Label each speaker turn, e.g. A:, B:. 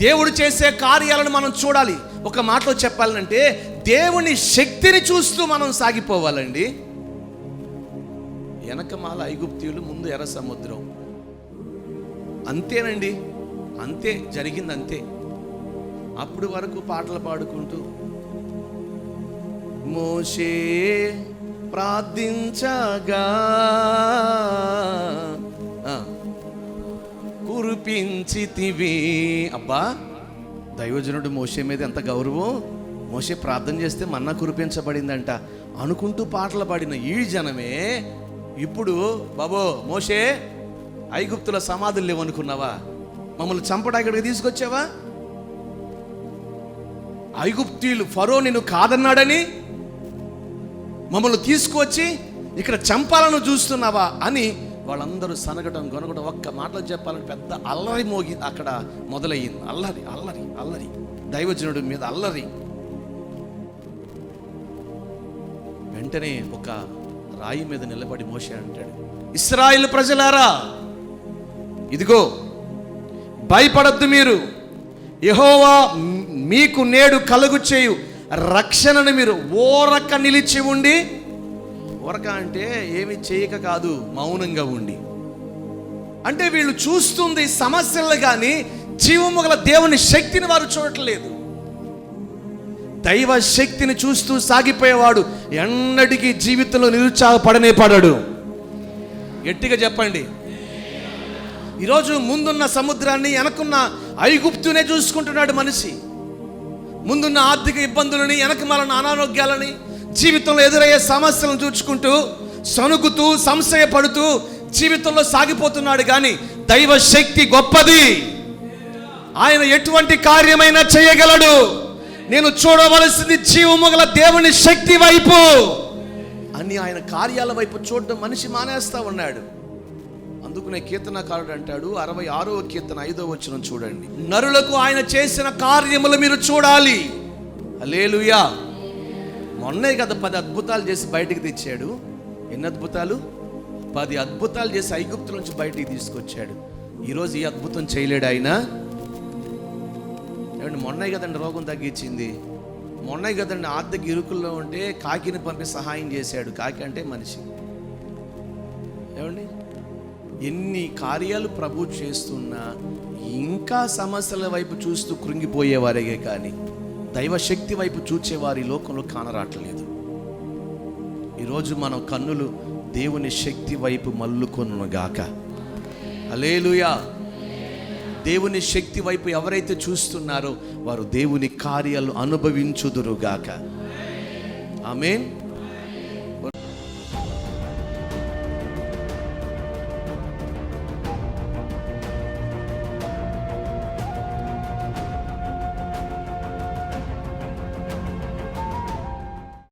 A: దేవుడు చేసే కార్యాలను మనం చూడాలి. ఒక మాటలో చెప్పాలంటే దేవుని శక్తిని చూస్తూ మనం సాగిపోవాలండి. వెనకమాల ఐగుప్తీయులు ముందు ఎర్ర సముద్రం. అంతేనండి. అంతే జరిగింది అంతే అప్పుడు వరకు పాటలు పాడుకుంటూ మోషే ప్రార్థించగా ఒప్పించితివి అబ్బా దైవజనుడు మోషే మీద ఎంత గౌరవం? మోసే ప్రార్థన చేస్తే మన్నా కురిపించబడిందంట. అనుకుంటూ పాటలు పాడిన ఈ జనమే ఇప్పుడు బాబో మోసే ఐగుప్తుల సమాధులు లేవనుకున్నావా? మమ్మల్ని చంపడానికి ఇక్కడికి తీసుకొచ్చావా? ఐగుప్తీయులు ఫరో నిన్ను కాదన్నాడని మమ్మల్ని తీసుకువచ్చి ఇక్కడ చంపాలను చూస్తున్నావా అని వాళ్ళందరూ సనగటం గొనగడం ఒక్క మాటలు చెప్పాలని పెద్ద అల్లరి మోగి అక్కడ మొదలయ్యింది. అల్లరి అల్లరి అల్లరి. దైవజనుడి మీద అల్లరి. వెంటనే ఒక రాయి మీద నిలబడి మోసే అంటాడు ఇస్రాయిల్ ప్రజలారా ఇదిగో భయపడద్దు మీరు. యహోవా మీకు నేడు కలుగు చేయు. రక్షణను మీరు ఓరక నిలిచి ఉండి కొరక అంటే ఏమి చేయక కాదు మౌనంగా ఉండి. అంటే వీళ్ళు చూస్తుంది సమస్యలు కానీ జీవము గల దేవుని శక్తిని వారు చూడట్లేదు. దైవ శక్తిని చూస్తూ సాగిపోయేవాడు ఎన్నటికీ జీవితంలో నిరుత్సాహపడనే పడడు. గట్టిగా చెప్పండి. ఈరోజు ముందున్న సముద్రాన్ని వెనకున్న ఐగుప్తునే చూసుకుంటున్నాడు మనిషి. ముందున్న ఆర్థిక ఇబ్బందులని వెనక వెనకమాలన్న అనారోగ్యాలని జీవితంలో ఎదురయ్యే సమస్యలను చూచుకుంటూ సణుగుతూ సంశయపడుతూ జీవితంలో సాగిపోతున్నాడు కానీ దైవ శక్తి గొప్పది. ఆయన ఎటువంటి కార్యమైనా చేయగలడు. నేను చూడవలసింది జీవము గల దేవుని శక్తి వైపు. అని ఆయన కార్యాల వైపు చూడడం మనిషి మానేస్తా ఉన్నాడు. అందుకునే కీర్తనకారుడు అంటాడు అరవై ఆరో కీర్తన ఐదో వచ్చిన చూడండి. నరులకు ఆయన చేసిన కార్యములు మీరు చూడాలి. అలేలుయా మొన్నే కదా పది అద్భుతాలు చేసి బయటికి తెచ్చాడు. ఎన్ని అద్భుతాలు? పది అద్భుతాలు చేసి ఐగుప్తు నుంచి బయటికి తీసుకొచ్చాడు. ఈరోజు ఈ అద్భుతం చేయలేడు ఆయన. ఏమండి మొన్నే కదండి రోగం తగ్గించింది. మొన్నే కదండి ఆర్థిక ఇరుకుల్లో ఉంటే కాకిని పంపి సహాయం చేశాడు. కాకి అంటే మనిషి. ఏమండి? ఎన్ని కార్యాలు ప్రభు చేస్తున్నా ఇంకా సమస్యల వైపు చూస్తూ కృంగిపోయేవారే కానీ. దైవశక్తి వైపు చూచేవారు ఈ లోకంలో కానరాట్లేదు. ఈరోజు మనం కన్నులు దేవుని శక్తి వైపు మల్లుకొనుగాక అలేలుయా దేవుని శక్తి వైపు ఎవరైతే చూస్తున్నారో వారు దేవుని కార్యాలు అనుభవించుదురుగాక ఆమెన్.